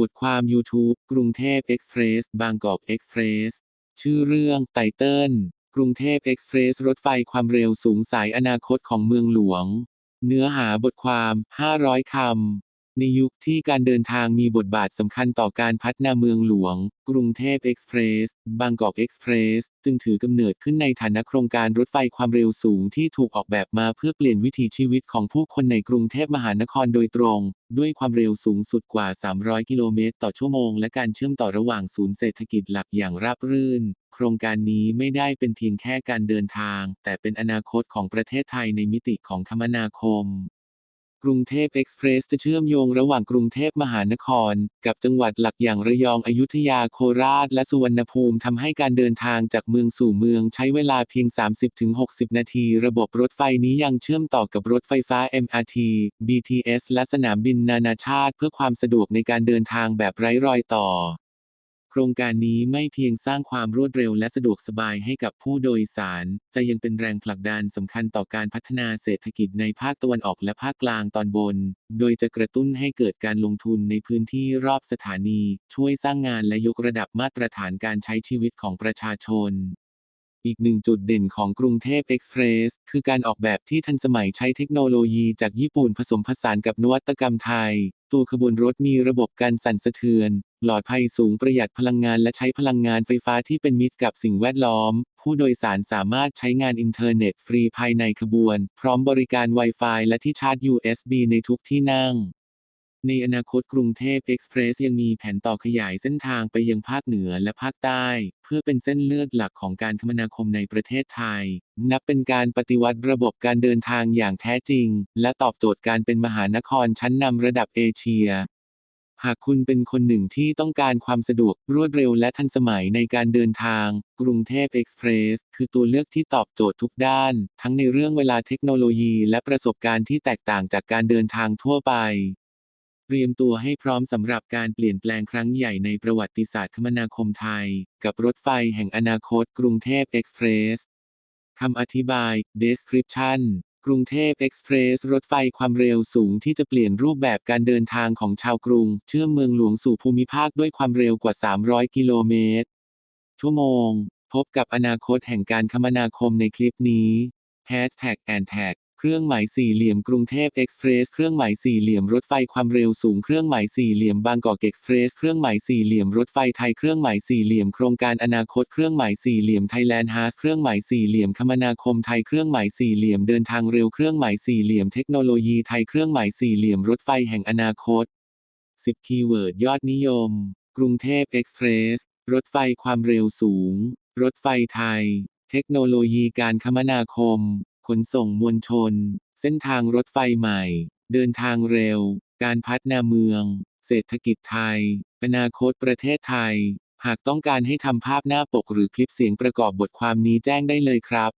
บทความ YouTube กรุงเทพเอ็กซ์เพรสบางกอกเอ็กซ์เพรสชื่อเรื่องไตเติลกรุงเทพเอ็กซ์เพรสรถไฟความเร็วสูงสายอนาคตของเมืองหลวง เนื้อหาบทความ 500 คำ ในยุคที่การเดินทางมีบทบาทสำคัญต่อการพัฒนาเมืองหลวง กรุงเทพเอ็กซ์เพรส บางกอกเอ็กซ์เพรส จึงถือกำเนิดขึ้นในฐานะโครงการรถไฟความเร็วสูงที่ถูกออกแบบมาเพื่อเปลี่ยนวิถีชีวิตของผู้คนในกรุงเทพมหานครโดยตรง ด้วยความเร็วสูงสุดกว่า 300 กิโลเมตรต่อชั่วโมง และการเชื่อมต่อระหว่างศูนย์เศรษฐกิจหลักอย่างราบรื่น โครงการนี้ไม่ได้เป็นเพียงแค่การเดินทาง แต่เป็นอนาคตของประเทศไทยในมิติของคมนาคม กรุงเทพเอ็กซ์เพรสจะเชื่อมโยงระหว่างกรุงเทพมหานคร กับจังหวัดหลักอย่างระยองอยุธยาโคราช และสุวรรณภูมิทำให้การเดินทางจากเมืองสู่เมืองใช้เวลาเพียง 30-60 นาที ระบบรถไฟนี้ยังเชื่อมต่อกับรถไฟฟ้า MRT BTS และสนามบินนานาชาติ เพื่อความสะดวกในการเดินทางแบบไร้รอยต่อ โครงการนี้ไม่เพียงสร้างความรวดเร็วและสะดวกสบายให้กับผู้โดยสาร แต่ยังเป็นแรงผลักดันสำคัญต่อการพัฒนาเศรษฐกิจในภาคตะวันออกและภาคกลางตอนบน โดยจะกระตุ้นให้เกิดการลงทุนในพื้นที่รอบสถานี ช่วยสร้างงานและยกระดับมาตรฐานการใช้ชีวิตของประชาชนอีกหนึ่งจุดเด่นของกรุงเทพเอ็กซ์เพรสคือการออกแบบที่ทันสมัยใช้เทคโนโลยีจากญี่ปุ่นผสมผสานกับนวัตกรรมไทย ตัวขบวนรถมีระบบการสั่นสะเทือนปลอดภัยสูงประหยัดพลังงานและใช้พลังงานไฟฟ้าที่เป็นมิตรกับสิ่งแวดล้อม ผู้โดยสารสามารถใช้งานอินเทอร์เน็ตฟรีภายในขบวน พร้อมบริการ Wi-Fi และที่ชาร์จ USB ในทุกที่นั่ง ในอนาคตกรุงเทพเอ็กซ์เพรสยังมีแผนต่อขยายเส้นทางไปยังภาคเหนือและภาคใต้ เพื่อเป็นเส้นเลือดหลักของการคมนาคมในประเทศไทย นับเป็นการปฏิวัติระบบการเดินทางอย่างแท้จริง และตอบโจทย์การเป็นมหานครชั้นนำระดับเอเชียหากคุณเป็นคนหนึ่งที่ต้องการความสะดวกรวดเร็วและทันสมัยในการเดินทาง กรุงเทพเอ็กซ์เพรสคือตัวเลือกที่ตอบโจทย์ทุกด้าน ทั้งในเรื่องเวลาเทคโนโลยีและประสบการณ์ที่แตกต่างจากการเดินทางทั่วไป เตรียมตัวให้พร้อมสำหรับการเปลี่ยนแปลงครั้งใหญ่ในประวัติศาสตร์คมนาคมไทย กับรถไฟแห่งอนาคตกรุงเทพเอ็กซ์เพรสคำอธิบาย description กรุงเทพเอ็กซ์เพรสรถไฟความเร็วสูงที่จะเปลี่ยนรูปแบบการเดินทางของชาวกรุง เชื่อมเมืองหลวงสู่ภูมิภาคด้วยความเร็วกว่า 300 กิโลเมตร ชั่วโมง พบกับอนาคตแห่งการคมนาคมในคลิปนี้ Hashtag and Tag เครื่องหมายสี่เหลี่ยมกรุงเทพเอ็กซ์เพรส เครื่องหมายสี่เหลี่ยมรถไฟความเร็วสูง เครื่องหมายสี่เหลี่ยมบางกอกเอ็กซ์เพรส เครื่องหมายสี่เหลี่ยมรถไฟไทย เครื่องหมายสี่เหลี่ยมโครงการอนาคต เครื่องหมายสี่เหลี่ยมไทยแลนด์ฮาร์เครื่องหมายสี่เหลี่ยมคมนาคมไทย เครื่องหมายสี่เหลี่ยมเดินทางเร็ว เครื่องหมายสี่เหลี่ยมเทคโนโลยีไทย เครื่องหมายสี่เหลี่ยมรถไฟแห่งอนาคต 10 คีย์เวิร์ดยอดนิยม กรุงเทพเอ็กซ์เพรส รถไฟความเร็วสูง รถไฟไทย เทคโนโลยีการคมนาคม ขนส่งมวลชน เส้นทางรถไฟใหม่ เดินทางเร็ว การพัฒนาเมือง เศรษฐกิจไทย อนาคตประเทศไทย หากต้องการให้ทำภาพหน้าปกหรือคลิปเสียงประกอบบทความนี้แจ้งได้เลยครับ